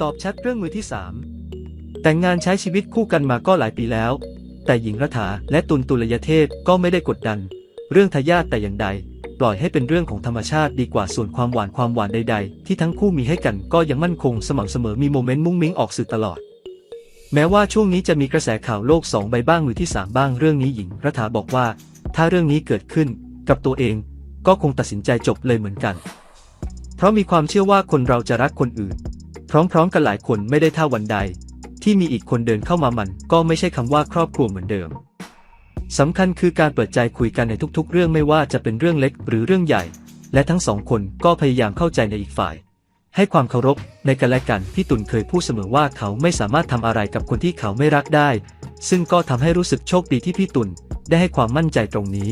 ตอบชัดเรื่องมือที่สามแต่งงานใช้ชีวิตคู่กันมาก็หลายปีแล้ว แต่หญิงรัฐาและตุลตุลยเทพก็ไม่ได้กดดัน เรื่องทายาทแต่อย่างใด ปล่อยให้เป็นเรื่องของธรรมชาติดีกว่าส่วนความหวานความหวานใด ๆ ที่ทั้งคู่มีให้กันก็ยังมั่นคงสม่ำเสมอมีโมเมนต์มุ้งมิ้งออกสื่อตลอด แม้ว่าช่วงนี้จะมีกระแสข่าวโลกสองใบบ้างมือที่สามบ้างเรื่องนี้หญิงรัฐาบอกว่า ถ้าเรื่องนี้เกิดขึ้นกับตัวเอง ก็คงตัดสินใจจบเลยเหมือนกัน เพราะมีความเชื่อว่าคนเราจะรักคนอื่น ร้อมๆกันหลายคนไม่ได้ท่าวันใด ที่มีอีกคนเดินเข้ามามันก็ไม่ใช่คำว่าครอบครัวเหมือนเดิมสำคัญคือการเปิดใจคุยกันในทุกๆ เรื่องไม่ว่าจะเป็นเรื่องเล็กหรือเรื่องใหญ่ และทั้งสองคนก็พยายามเข้าใจในอีกฝ่าย ให้ความเคารพในกันและกันพี่ตุลเคยพูดเสมอว่าเขาไม่สามารถทำอะไรกับคนที่เขาไม่รักได้ ซึ่งก็ทำให้รู้สึกโชคดีที่พี่ตุลได้ให้ความมั่นใจตรงนี้